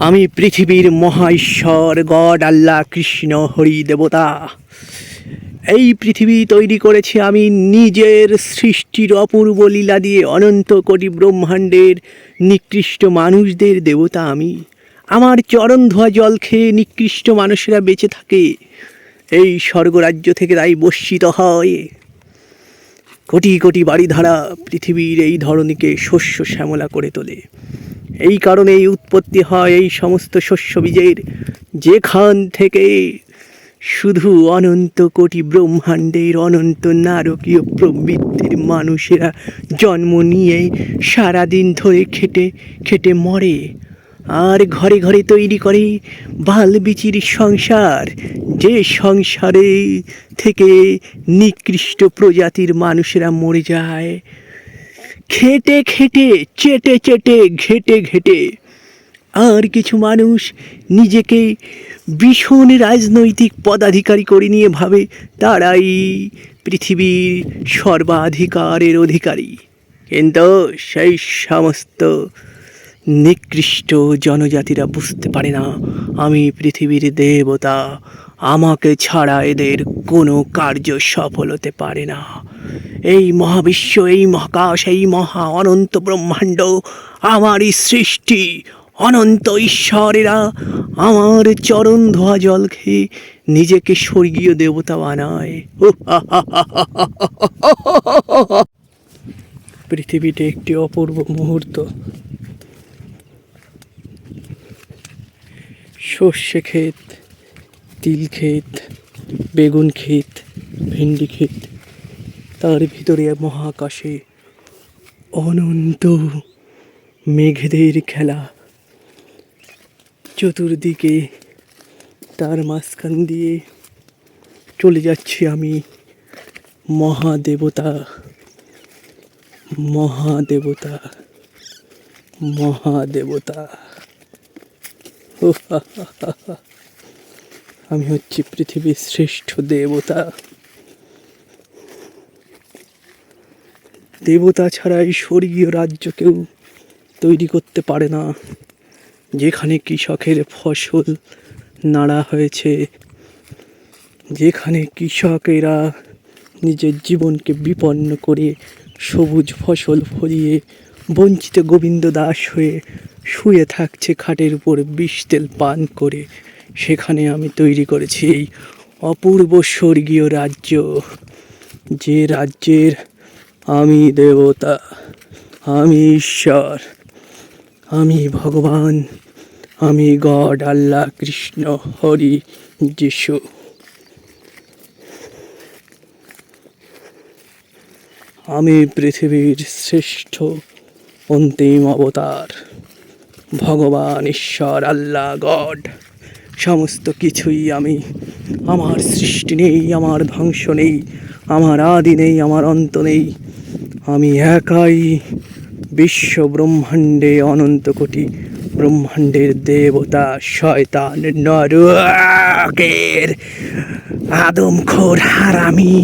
আমি পৃথিবীর মহা ঈশ্বর, গড, আল্লাহ, কৃষ্ণ, হরি, দেবতা। এই পৃথিবী তৈরি করেছি আমি নিজের সৃষ্টির অপূর্ব লীলা দিয়ে অনন্ত কোটি ব্রহ্মাণ্ডের নিকৃষ্ট মানুষদের দেবতা আমি। আমার চরণ ধোয়া জল খেয়ে নিকৃষ্ট মানুষেরা বেঁচে থাকে। এই স্বর্গরাজ্য থেকে তাই বর্ষিত হয়। কোটি কোটি বাড়ি ধারা পৃথিবীর এই ধরনীকে শস্য শ্যামলা করে তোলে। এই কারণে এই উৎপত্তি হয় এই সমস্ত শস্য বীজের। যেখান থেকে শুধু অনন্ত কোটি ব্রহ্মাণ্ডের অনন্ত নারকীয় প্রবৃত্তির মানুষেরা জন্ম নিয়ে সারাদিন ধরে খেটে খেটে মরে, আর ঘরে ঘরে তৈরি করে বাল বিচির সংসার, যে সংসারে থেকে নিকৃষ্ট প্রজাতির মানুষেরা মরে যায়। খেটে খেটে, চেটে চেটে, ঘেটে ঘেটে। আর কিছু মানুষ নিজেকে ভীষণ রাজনৈতিক পদাধিকারী করে নিয়ে ভাবে, তারাই পৃথিবীর সর্বাধিকারের অধিকারী। কিন্তু সেই সমস্ত নিকৃষ্ট জনজাতিরা বুঝতে পারে না, আমি পৃথিবীর দেবতা আমাকে ছাড়া এদের কোনো কার্য সফল হতে পারে না। এই মহাবিশ্ব, এই মহাকাশ, এই মহা অনন্ত ব্রহ্মাণ্ড আমারই সৃষ্টি, অনন্ত ঈশ্বরেরা আমার চরণ ধোয়া জল খেয়ে নিজেকে স্বর্গীয় দেবতা বানায়। পৃথিবীতে একটি অপূর্ব মুহূর্ত। সর্ষে ক্ষেত। তিল ক্ষেত, বেগুন ক্ষেত, ভেন্ডি ক্ষেত, তার ভিতরে মহাকাশে অনন্ত মেঘেদের খেলা। চতুর্দিকে তার মাঝখান দিয়ে চলে যাচ্ছি আমি মহাদেবতা মহাদেবতা মহাদেবতা। আমি হচ্ছি পৃথিবীর শ্রেষ্ঠ দেবতা। দেবতা ছাড়া এই স্বর্গীয় রাজ্য কেউ তৈরি করতে পারে না। যেখানে কৃষকের ফসল নাড়া হয়েছে, যেখানে কৃষকেরা নিজের জীবনকে বিপন্ন করে সবুজ ফসল ফলিয়ে বঞ্চিত গোবিন্দ দাস হয়ে শুয়ে থাকছে খাটের উপর বিষ তেল পান করে। সেখানে আমি তৈরি করেছি এই অপূর্ব স্বর্গীয় রাজ্য। যে রাজ্যের আমি দেবতা, আমি ঈশ্বর, আমি ভগবান, আমি গড, আল্লাহ, কৃষ্ণ, হরি, যিশু। আমি পৃথিবীর শ্রেষ্ঠ অন্তিম অবতার, ভগবান, ঈশ্বর, আল্লাহ, গড। সমস্ত কিছুই আমি। আমার সৃষ্টি নেই, আমার ধ্বংস নেই, আমার আদি নেই, আমার অন্ত নেই। আমি একাই বিশ্ব ব্রহ্মাণ্ডে অনন্ত কোটি ব্রহ্মাণ্ডের দেবতা, শয়তান, নরকের আদমখোর হারামি।